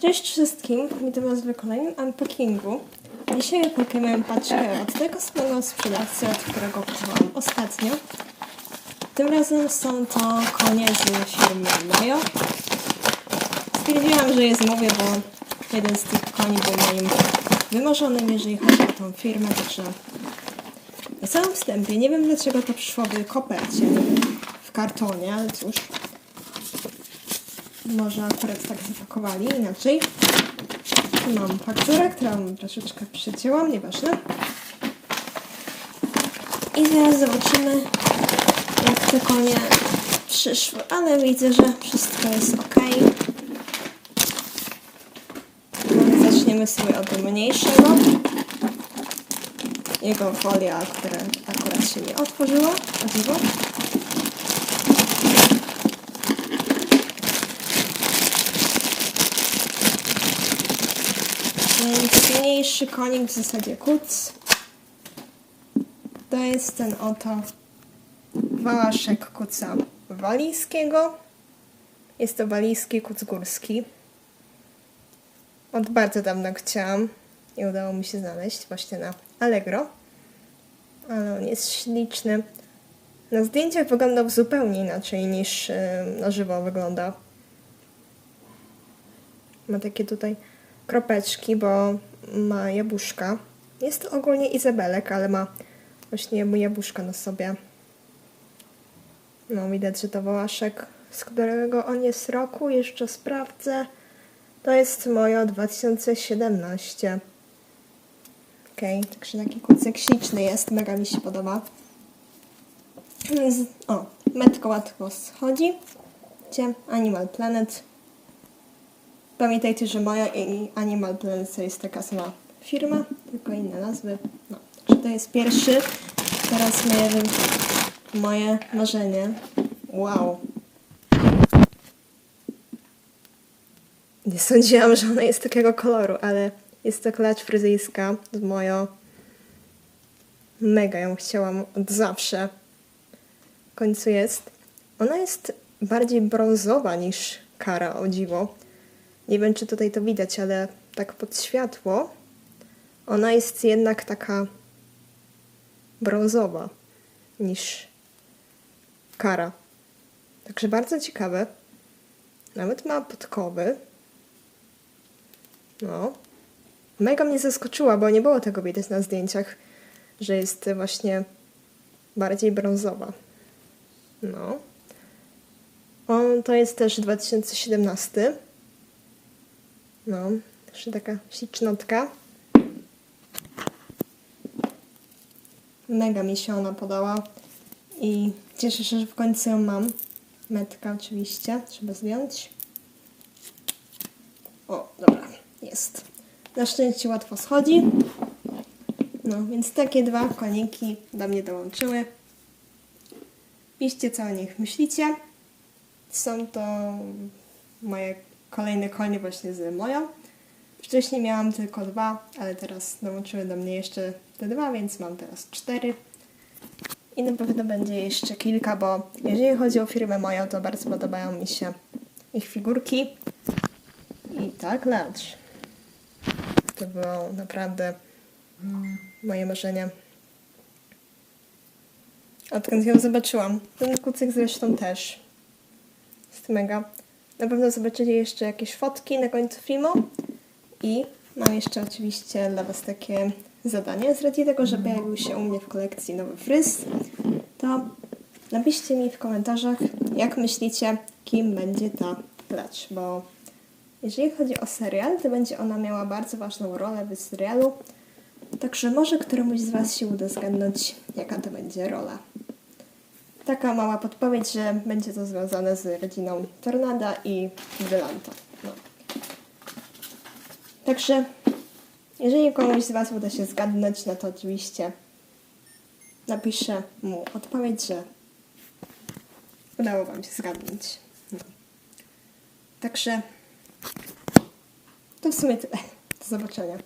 Cześć wszystkim, witam Was w kolejnym unpackingu. Dzisiaj opakujemy paczkę od tego samego sprzedawcy, od którego kupowałam ostatnio. Tym razem są to konie z firmy Mayo. Stwierdziłam, że je zamówię, bo jeden z tych koni był moim wymarzonym, jeżeli chodzi o tą firmę, także na samym wstępie nie wiem dlaczego to przyszło w kopercie, w kartonie, ale cóż. Może akurat tak zapakowali, inaczej. Tu mam fakturę, którą troszeczkę przycięłam, nieważne. I zaraz zobaczymy, jak te konie przyszły, ale widzę, że wszystko jest ok. No, Zaczniemy sobie od mniejszego. Jego folia, która akurat się nie otworzyła. Więc mniejszy konik w zasadzie kuc. To jest ten oto wałaszek kuca walijskiego. Jest to walijski kuc górski. Od bardzo dawna chciałam i udało mi się znaleźć właśnie na Allegro. Ale on jest śliczny. Na zdjęciach wyglądał zupełnie inaczej niż na żywo wygląda. Ma takie tutaj kropeczki, bo ma jabłuszka. Jest to ogólnie Izabelek, ale ma właśnie jabłuszka na sobie. No, widać, że to wołaszek, z którego on jest roku. Jeszcze sprawdzę. To jest moje 2017. Okej, okay, także taki kucyk śliczny jest, mega mi się podoba. O, metko łatwo schodzi. Animal Planet. Pamiętajcie, że moja i Animal Planet jest taka sama firma, tylko inne nazwy. No, także to jest pierwszy. Teraz moje, moje marzenie. Wow. Nie sądziłam, że ona jest takiego koloru, ale jest to klacz fryzyjska z moją. Mega ją chciałam od zawsze. W końcu jest. Ona jest bardziej brązowa niż kara, o dziwo. Nie wiem, czy tutaj to widać, ale tak pod światło ona jest jednak taka brązowa niż kara. Także bardzo ciekawe. Nawet ma podkowy. No. Mega mnie zaskoczyła, bo nie było tego widać na zdjęciach, że jest właśnie bardziej brązowa. No. On to jest też 2017. No, jeszcze taka ślicznotka. Mega mi się ona podała i cieszę się, że w końcu ją mam. Metka oczywiście, trzeba zdjąć. O, dobra, jest. Na szczęście łatwo schodzi. No, więc takie dwa koniki do mnie dołączyły. Piszcie, co o nich myślicie. Są to moje kolejne konie właśnie z moją. Wcześniej miałam tylko dwa, ale teraz dołączyły do mnie jeszcze te dwa, więc mam teraz cztery. I na pewno będzie jeszcze kilka, bo jeżeli chodzi o firmę moją, to bardzo podobają mi się ich figurki. I tak, lecz. To było naprawdę moje marzenie. Odkąd ją zobaczyłam. Ten kucyk zresztą też. Jest mega. Na pewno zobaczycie jeszcze jakieś fotki na końcu filmu. I mam jeszcze oczywiście dla Was takie zadanie. Z racji tego, że pojawił się u mnie w kolekcji nowy fryz, to napiszcie mi w komentarzach, jak myślicie, kim będzie ta klacz, bo jeżeli chodzi o serial, to będzie ona miała bardzo ważną rolę w serialu, także może któremuś z Was się uda zgadnąć, jaka to będzie rola. Taka mała podpowiedź, że będzie to związane z rodziną Tornada i Brylanta. No. Także, jeżeli komuś z Was uda się zgadnąć, no to oczywiście napiszę mu odpowiedź, że udało Wam się zgadnąć. No. Także, to w sumie tyle. Do zobaczenia.